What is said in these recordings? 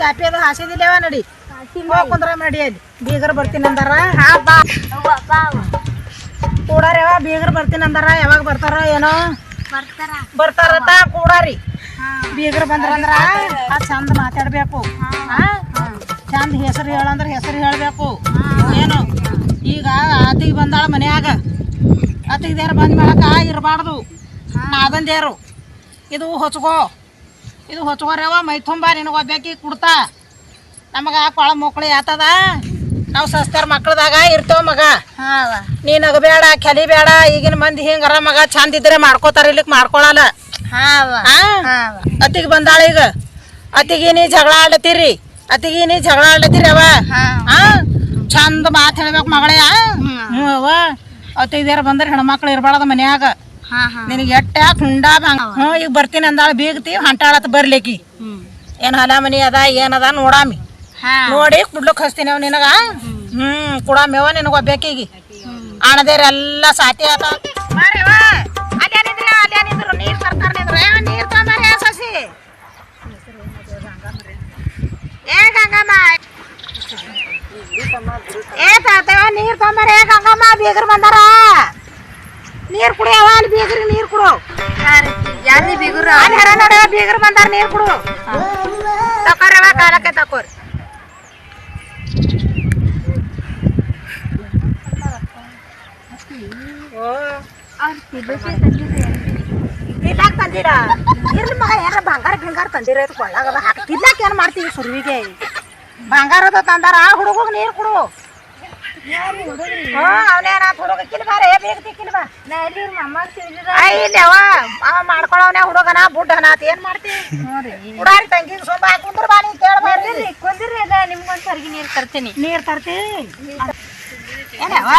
ಚಾಪಿ ಅದು ಹಾಸಿದಿಲ್ಲವ ನಡಿ? ಕುಂದ್ರ ನಡಿ ಅಲ್ಲಿ. ಬೀಗರ್ ಬರ್ತೀನಿ ಅಂದಾರ. ಬಾ. ಕೂಡಾರ್ಯವ ಬೀಗರ್ ಬರ್ತೀನಿ ಅಂದಾರ. ಯಾವಾಗ ಬರ್ತಾರ ಏನೋ. ಬರ್ತಾರ. ಬರ್ತಾರತ್ತ ಕೂಡಾರಿ. ಬೀಗರ್ ಬಂದ್ರಂದ್ರ ಆ ಚಂದ ಮಾತಾಡ್ಬೇಕು. ಚಂದ ಹೆಸರು ಹೇಳಂದ್ರ ಹೆಸರು ಹೇಳ್ಬೇಕು. ಏನು? ಈಗ ಅತ್ತಿಗೆ ಬಂದಾಳ ಮನ್ಯಾಗ. ಅತ್ತಿಗೆದೇರ ಬಂದ ಮೇಳಕ ಇರಬಾರ್ದು. ನಾ ಬಂದೇರು. ಇದು ಹೊಚ್ಕೋ ಇದು ಹೊಚ್ಕೊರ್ಯವ ಮೈ ತುಂಬ ನಿನಗೆ ಒಬ್ಬಾಕಿ ಕುಡ್ತಾ? ನಮಗ ಕೊಳ ಮಕ್ಳು ಯಾತದ ನಾವು ಸಸ್ತಾರ ಮಕ್ಳದಾಗ ಇರ್ತೇವ ಮಗ. ಹಾವ ಬೇಡ ಕೆಲಿ ಬೇಡ ಈಗಿನ ಮಂದಿ ಹಿಂಗಾರ ಮಗ ಚಂದ ಇದ್ರೆ ಮಾಡ್ಕೋತಾರ ಇಲ್ಲಿಕ್ ಮಾಡ್ಕೊಳಲ್ಲ. ಅತ್ತಿಗೆ ಬಂದಾಳ ಈಗ? ಅತ್ತಿಗೆ ನೀ ಜಗಳ ಆಡ್ಲತ್ತೀರಿ? ಅತ್ತಿಗೆ ನೀ ಜಗಳ ಆಡ್ಲತ್ತೀರಿ ಅವ? ಚಂದ ಮಾತು ಹೇಳ್ಬೇಕು ಮಗಳೇ ಅತ್ತಿಗೆದಾರ ಬಂದ್ರೆ ಹೆಣ್ಮಕ್ಳು ಇರ್ಬಾರ್ದ ಮನ್ಯಾಗ. ನಿನಗೆ ಎಟ್ಟ ಹುಂಡಾ ಹ್ಞೂ ಈಗ ಬರ್ತೀನಿ ಅಂದಾಳ ಬೀಗ್ತಿ ಹಂಟಾಳತ್ ಬರ್ಲಿಕ್ಕಿ ಏನು ಹೊಲ ಮನಿ ಅದ ಏನದ ನೋಡಾಮಿ ನೋಡಿ ಕುಡ್ಲಕ್ ಹಚ್ತೀನಿ ಅವ್ ನಿನಗ. ಹ್ಮ್. ಕುಡಾಮೇವ ನಿನಗ ಒಬ್ಬೇಕಿಗಿ. ಅಣದೇರೆಲ್ಲ ಸಾತಿ ಆತ. ನೀರ್ ತರ್ತಾರ ನೀರ್ ತಂದಾರ ಸಸಿ? ಏ ಗಂಗಮ್ಮ. ಏ ತಾತವ ನೀರ್ ತಂದಾರ ಏ ಗಂಗಮ್ಮ ಬೀಗರ್ ಬಂದಾರ. ನೀರ್ ಕುಡಿಯವ ಅಲ್ಲಿ ಬೀಗರಿಗೆ ನೀರ್ ಕುಡು. ಯಾರಿ ಬೀಗರು? ಅಲ್ಲಿ ಹರ ನಡ ಬೀಗರ್ ಬಂದಾರ ನೀರ್ ಕುಡು. ತಕೋರವ ಕಾಲಕ್ಕೆ ತಕೋರಿ. ತಿನ್ನಾಕ ತಂದಿರ? ಇರ್ಲಿ ಮಗ ಯಾರ ಬಂಗಾರ ಗಿಂಗಾರ ತಂದಿರ ಕೊಳ್ಳಾಗದ ಹಾಕಿ ತಿನ್ನಾಕ ಏನು ಮಾಡ್ತೀವಿ ಸುರುವಿಗೆ? ಬಂಗಾರದ ತಂದಾರ ಹುಡುಗ ನೀರು ಕೊಡು. ಮಾಡ್ಕೊಳವನೇ ಹುಡುಗನ ಬುಡ್ಡನ ಏನ್ ಮಾಡ್ತೀವಿ ಹುಡಾರಿ ತಂಗಿ ಸೊಂಬ ಕುಂದ್ರ ಬಾ ನೀ ಕೇಳಬಾರ್ದು ಕುಂದಿರಿ ಅದ ನಿಮ್ಗೊಂದ್ ಸರ್ಗಿ ನೀರ್ ತರ್ತೀನಿ. ನೀರ್ ತರ್ತಿ? ಏನವ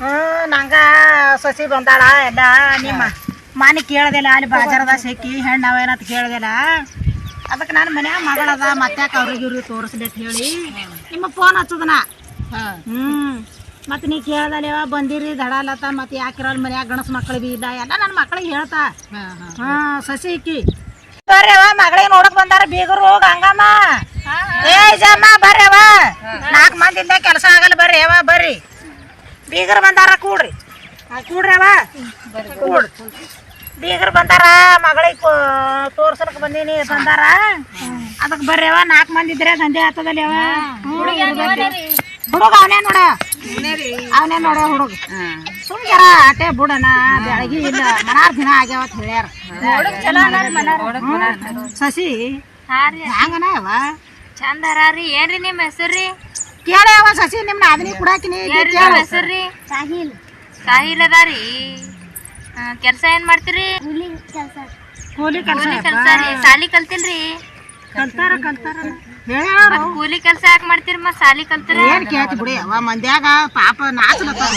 ಹ್ಮ್ ನಂಗ ಸಸಿ ಬಂದಾಳ ಎಲ್ಲ ನಿಮ್ಮ ಮಾನಿ ಕೇಳದಿಲ್ಲ ಅಲ್ಲಿ ಬಾಜಾರದ ಸಿಕ್ಕಿ ಹೆಣ್ಣು ಅವೇನಂತ ಕೇಳದಿಲ್ಲ. ಅದಕ್ಕೆ ನಾನು ಮನ್ಯಾಗ ಮಗಳದ ಮತ್ತೆ ಅವ್ರಿಗೆ ಇವ್ರಿಗೆ ತೋರಿಸ್ಬೇಕು ಹೇಳಿ. ನಿಮ್ಮ ಫೋನ್ ಹಚ್ಚದನ? ಹ್ಮ್. ಮತ್ತೆ ನೀ ಕೇಳ್ದಲ್ಲೇವ ಬಂದಿರಿ ದಡಾಲತ್ತ ಮತ್ತೆ ಯಾಕಿರಲ್ಲ ಮನ್ಯಾಗ ಗಣಸ್ ಮಕ್ಳು ಬಿ ಇದ್ದ ಎಲ್ಲ ನನ್ನ ಮಕ್ಳಿಗೆ ಹೇಳ್ತಾ. ಹಾ ಸಸಿ ಇಕ್ಕಿ. ಬರ್ರವ ಮಗಳಿಗೆ ನೋಡಕ್ ಬಂದಾರ ಬೀಗರು ಗಂಗಮ್ಮ ಏ ಜಮ್ಮ ಬರ್ರವ ನಾಲ್ಕು ಮಂದಿಯಿಂದ ಕೆಲಸ ಆಗಲ್ಲ ಬರ್ರಿ ಅವ ಬರ್ರಿ. ಬೀಗರು ಬಂದಾರ ಕೂಡ್ರಿ. ಕೂಡ್ರವ ಕೂಡ್ರಿ ಕೂಡ್. ಬೀಗರು ಬಂದಾರ ಮಗಳಿಗೆ ತೋರ್ಸಲಕ್ ಬಂದೀನಿ ಬಂದಾರ ಅದಕ್ಕೆ ಬರ್ರಿ ಅವ ನಾಲ್ಕು ಮಂದಿ ಇದ್ರೆ ದಂಧೆ ಆಗ್ತದಲ್ಲಿ ಅವ ಹುಡುಗ ಅವನೇ ನೋಡ ಅವನೇ ನೋಡ ಹುಡುಗ? ಸುಮ್ಕರ ಅಟೆ ಬುಡನ ಬೆಳಗಿ ಇಲ್ಲ ಮನಾರ್ ದಿನ ಆಗ್ಯಾವ ಅಂತ ಹೇಳ್ಯಾರ. ಸಸಿ ಹಾ ರೀ. ಹ್ಯಾಂಗನ ಅವ ಚಂದ ಅರಾರಿ ಏನ್ರಿ ನಿಮ್ ಹೆಸರ್ರಿ ಕೇಳ ಅವ ಸಸಿ ನಿಮ್ನ ಅದನಿ ಕುಡಾಕಿನಿ ನಿಮ್ ಹೆಸರ್ರಿ ಸಾಹಿಲ್. ಸಾಹಿಲ್ ಅದಾರಿ ಕೆಲಸ ಏನ್ ಮಾಡ್ತೀರಿ? ಕೂಲಿ ಕೆಲಸ. ಕೂಲಿ ಕೆಲಸ ರೀ. ಸಾಲಿ ಕಲ್ತಿಲ್ರಿ ಕಲ್ತಾರ ಕಲ್ತಾರ. ಹೇಳ್ಯಾರ ಕೂಲಿ ಕೆಲಸ ಯಾಕೆ ಮಾಡ್ತೀರಿ ಮತ್ತೆ ಸಾಲಿ ಕಲ್ತಿರ? ಏನ್ ಕೇಳ್ತಿ ಬಿಡಿ ಅವ ಮಂದ್ಯಾಗ ಪಾಪ ನಾಚಲತ್ತಾವ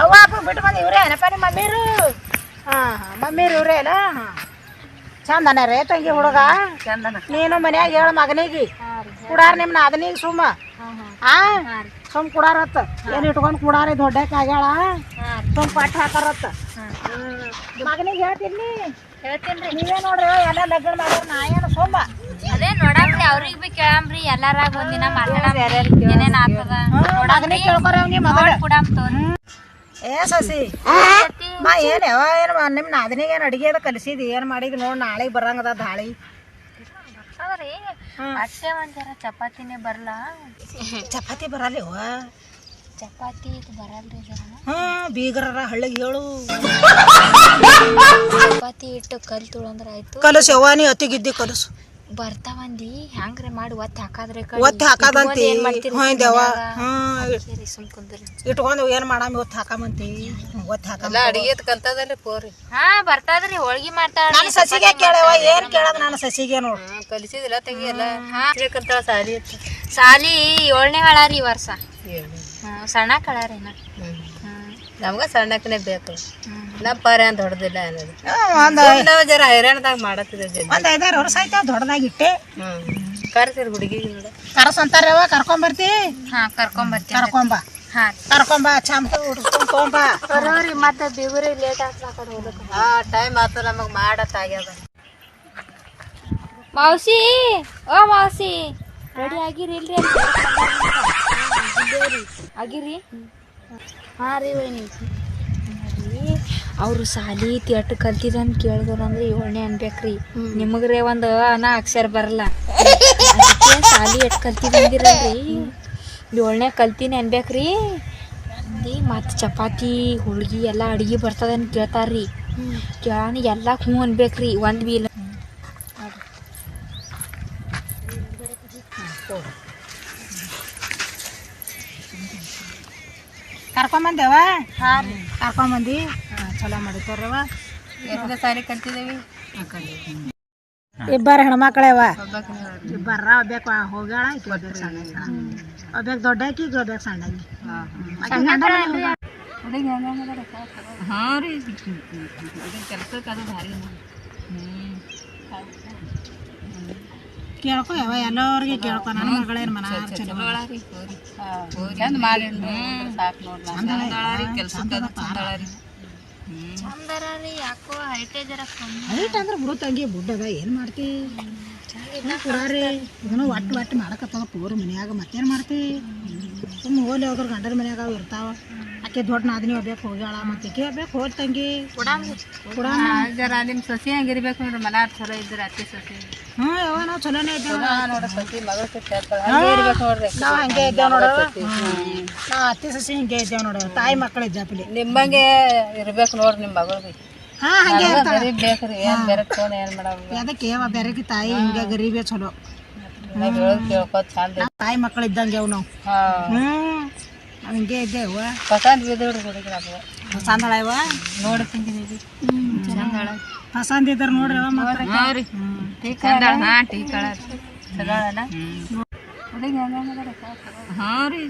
ಅವ್ವ ಅಪ್ಪ ಬಿಟ್ಟು ಬಂದು ಇವ್ರೇ ಏನಪ್ಪ ನಿಮ್ಮ ಮಮ್ಮೀರು? ಹಾಂ ಹಾಂ ಮಮ್ಮೀರು ಇವ್ರೇ ಅಲ್ಲ ಹಾ ಚಂದನ ರೇ ತಂಗಿ ಹುಡುಗ. ನೀನು ಮನ್ಯಾಗ ಹೇಳ ಮಗನಿಗೆ. ಕುಡಾರ ನಿಮ್ಮ ನಾದನಿಗೆ ಸುಮ್ಮ. ಆ? ಸುಮ್ ಕುಡಾರತ್ತ. ಏನ್ ಇಟ್ಕೊಂಡ್ ಕುಡಾರಿ ದೊಡ್ಡಕ್ಕೆ ಆಗ್ಯಾಳ? ಸುಮ್ ಪಟ್ಟ ಹಾಕಾರತ್ತ. ಮಗನಿಗೆ ಹೇಳ್ತೀನಿ ಹೇಳ್ತೇನ್ರಿ. ನೀವೇ ನೋಡ್ರಿ ಎಲ್ಲ ಲಗ್ನ ಮಾಡ್ಯಾರ ನಾ ಏನು ಸುಮ್ಮ ಅದೇ ನೋಡಾಮ್ರಿ ಅವ್ರಿಗೆ ಬಿ ಕೇಳಾಮ್ರಿ ಎಲ್ಲಾರಾಗ ಒಂದಿನ ಮಾತಾಡಾಮ್. ಏನೇನ್ ಆಗ್ತದ? ಮಗನಿಗೆ ಕೇಳ್ಕೊರ ಅವ್ನಿ ಮಗಳ ಕುಡಾಮ್ ತೋರಿ. ಏ ಸಸಿ. ಮಾ ಏನು ಯಾವ ಏನು ನಿಮ್ಮ ನಾದನಿಗೆ ಏನು ಅಡಿಗೆ ಅದ ಕಲಿಸಿದಿ ಏನು ಮಾಡಿದ್ ನೋಡಿ ನಾಳೆಗೆ ಬರಂಗದ ದಾಳಿ. ಹೌದ್ರಿ ಅಷ್ಟೇ ಒಂದ್ ಜರ ಚಪಾತಿನೇ ಬರಲ್ಲ ಚಪಾತಿ ಬರಲ್ಲವ ಚಪಾತಿ ಇದು ಬರಲ್ರಿ ಜರ. ಹ್ಞೂ ಬೀಗರರ ಹಳ್ಳಿಗೆ ಹೇಳು. ಚಪಾತಿ ಇಟ್ಟು ಕಲ್ ಅಂದ್ರೆ ಆಯ್ತು. ಕಲಸು ಯವ್ವ ನೀ ಅತ್ತಿಗಿದ್ದಿ ಕಲಸು. ಬರ್ತಾವಂದಿ ಹ್ಯಾಂಗ್ರೆ ಮಾಡಿ ಒತ್ತ ಹಾಕಾದ್ರೆ ಒತ್ತಿ ಹಾಕದಂತಿ. ಹ್ಞೂ ದೇವ ಇಟ್ಕೊಂಡು ಏನು ಮಾಡಾಮ ಒತ್ತು ಹಾಕಾಮಂತಿ. ಒತ್ತು ಪೋರಿ. ಹಾ ಬರ್ತಾದ್ರಿ ಹೋಳ್ಗಿ ಮಾಡ್ತಾಳ ನನ್ನ ಸಸಿಗೆ ಕೇಳವ ಏನು ಕೇಳದ ನನ್ನ ಸಸಿಗೆ ನೋಡು. ಕಲಿಸಿದಿಲ್ಲ ತೆಗಿಯಲ್ಲ ಕಲ್ತಾಳ ಸಾಲಿ ಸಾಲಿ ಏಳನೇ ಹಳಾರಿ ಈ ವರ್ಷ. ಸಣ್ಣ ಕಳಾರಿನ. ನಮ್ಗ ಸಣ್ಣಕ್ಕನೆ ಬೇಕು. ನಮ್ಮ ಪರ ಅಂತ ಹೊಡೆದಿಲ್ಲ ಅನ್ನೋದು. ಒಂದು ನಾವು ಜರ ಹೈರಾಣದಾಗ ಮಾಡತ್ತಿದ್ದೆ ಒಂದು ಐದಾರು ವರ್ಷ ಆಯ್ತಾ ದೊಡ್ಡದಾಗಿ ಇಟ್ಟೆ. ಹ್ಮ್ ಕರ್ಸಿರಿ ಹುಡುಗಿಗೆ ನೋಡ. ಕರ್ಸಂತಾರವ ಕರ್ಕೊಂಬರ್ತಿ ಹಾ ಕರ್ಕೊಂಬರ್ತಿ ಕರ್ಕೊಂಬ ಹಾ. ಕರ್ಕೊಂಬ ಹುಡ್ಸ್ಕೊಂಡ್ ತೊಗೊಂಬ ಬರೋರಿ ಮತ್ತೆ ಬಿಗುರಿ ಲೇಟ್ ಆಗ್ತದ ಆ ಕಡೆ ಹೋಗ್ಬೇಕು. ಹಾ ಟೈಮ್ ಆಯ್ತು ನಮಗೆ ಮಾಡತ್ ಆಗ್ಯದ. ಮಾವಸಿ ಓ ಮಾವಸಿ ರೆಡಿ ಆಗಿರಿ ಇಲ್ರಿ ಆಗಿರಿ. ಹಾಂ ರೀ ವೈನಿ. ಅವರು ಸಾಲಿ ಕೇಳಿದ್ರು ಅಂದ್ರೆ ಏಳನೆ ಅನ್ಬೇಕ್ರಿ. ನಿಮಗ್ರೆ ಒಂದು ಅನ ಅಕ್ಷರ ಬರಲ್ಲ. ಸಾಲಿ ಎಟ್ ಕಲ್ತಿದ್ರಿ ಏಳನೇ ಕಲ್ತೀನಿ ಅನ್ಬೇಕ್ರಿ. ಮತ್ತು ಚಪಾತಿ ಹೋಳ್ಗಿ ಎಲ್ಲ ಅಡ್ಗೆ ಬರ್ತದಂತ ಕೇಳ್ತಾರ್ರಿ. ಕೇಳಾನ ಎಲ್ಲ ಹ್ಞೂ ಅನ್ಬೇಕ್ರಿ ಒಂದು ಬೀಲ್. ಕರ್ಕೊಂಬಂದೇವ ಹಾಂ ರೀ. ಕರ್ಕೊಂಬಂದಿ? ಹಾಂ ಚಲೋ ಮಾಡಿತಾರವ ಎಷ್ಟನೇ ಸಾಲಿ ಕಲ್ತಿದೇವಿ ಇಬ್ಬರು ಹೆಣ್ಮಕ್ಳೇವ ಒಬ್ಬಾಕಿನ ನೋಡ್ರಿ ಇಬ್ಬರ ಒಬ್ಬೇಕು ಹೋಗ್ಯಾಳ ಈಕಿ ಒಬ್ಬೇಕು ಸಣ್ಣ ಒಬ್ಬೇಕು ದೊಡ್ಡ ಆಕಿ ಈಗ ಒಬ್ಬೇಕು ಸಣ್ಣ ಆಕಿ ಹುಡುಗಿ ಹೆಂಗ ಹಾ ರೀ. ಕೆಲ್ಸಕ್ಕೆ ಅದು ಭಾರಿ ಕೇಳ್ಕೊ ಯಾವ ಎಲ್ಲರಿಗೆ ಕೇಳ್ಕೊ. ನನ್ನ ಮಗಳೇನು ಮನ ಚಲೋ ಚಂದ ಮಾಡಿ ಸಾಕು ಕೆಲ್ಸಕ್ಕೆ ಯಾಕೋ ಹೈಟೇ ಜರ ಕಮ್ಮಿ. ಹೈಟ್ ಅಂದ್ರೆ ಬಿಡು ತಂಗಿ ಬುಡ್ಡದ ಏನು ಮಾಡ್ತಿ? ಪುರಾರಿ. ಇದನ್ನು ಒಟ್ಟು ಒಟ್ಟು ಮಾಡಕತ್ತದ ಪೂರ ಮನ್ಯಾಗ ಮತ್ತೇನು ಮಾಡ್ತಿ? ಸುಮ್ಮ ಹೋಗ್ಲಿ ಹೋಗ್ರ ಗಂಡನ ಮನ್ಯಾಗ ಅವು ಇರ್ತಾವ. ಆಕೆ ದೊಡ್ಡ ನಾದಿನಿ ಹೋಗ್ಬೇಕು ಹೋಗ್ಯಾಳ ಮತ್ತೆ ಈಕೆ ಹೋಗ್ಬೇಕು ಹೋದ್ ತಂಗಿ ಜರ ನಿಮ್ಮ ಸೊಸಿ ಹಂಗಿರ್ಬೇಕು ನೋಡ್ರಿ ಮನ ಚಲೋ ಇದ್ರೆ ಅತ್ತಿ ಸೊಸಿ. ಹ್ಞೂ ಯಾವ ನಾವು ಚಲೋನೇ ಇದ್ದೇವೆ. ನಾವು ಹಂಗೆ ಇದ್ದೇವೆ ನೋಡು ನಾವು ಅತ್ತಿ ಸಸಿ ಹಿಂಗೆ ಇದ್ದೇವೆ ನೋಡು ತಾಯಿ ಮಕ್ಕಳು ಇದ್ದಾಪಿಲಿ ನಿಮ್ಮಂಗೆ ಇರ್ಬೇಕು ನೋಡ್ರಿ ನಿಮ್ಮ ಮಗಳು ಹಾಂ ಹಂಗೆ ಇರ್ತಾಳೆ ಬೇಕ್ರಿ ಏನ್ ಬೇರೆ ಫೋನ್ ಏನ್ ಮಾಡೋದು ಅದಕ್ಕೆ ಯಾವ ಬೇರೆಗೆ ತಾಯಿ ಹಿಂಗೆ ಗರೀಬೇ ಚಲೋ. ತಾಯಿ ಮಕ್ಕಳು ಇದ್ದಂಗೆ ಅವು ನಾವು. ಹ್ಞೂ ಹಿಂಗೆ ಇದ್ದೇವೆ ಪಸಂದ್ ಇವ ನೋಡಿ ಪಸಂದ್ ಇದ್ದಾರೆ ನೋಡ್ರಿ ಅವ ಮಕ್ಳು ಹಾ ರೀ ಚಂದಳ ಹಾ ಟೀಕಳ ಚಲೋ ಅಲ್ಲ ಹುಡುಗಿ ಹೆಂಗ ಹಾ ರೀ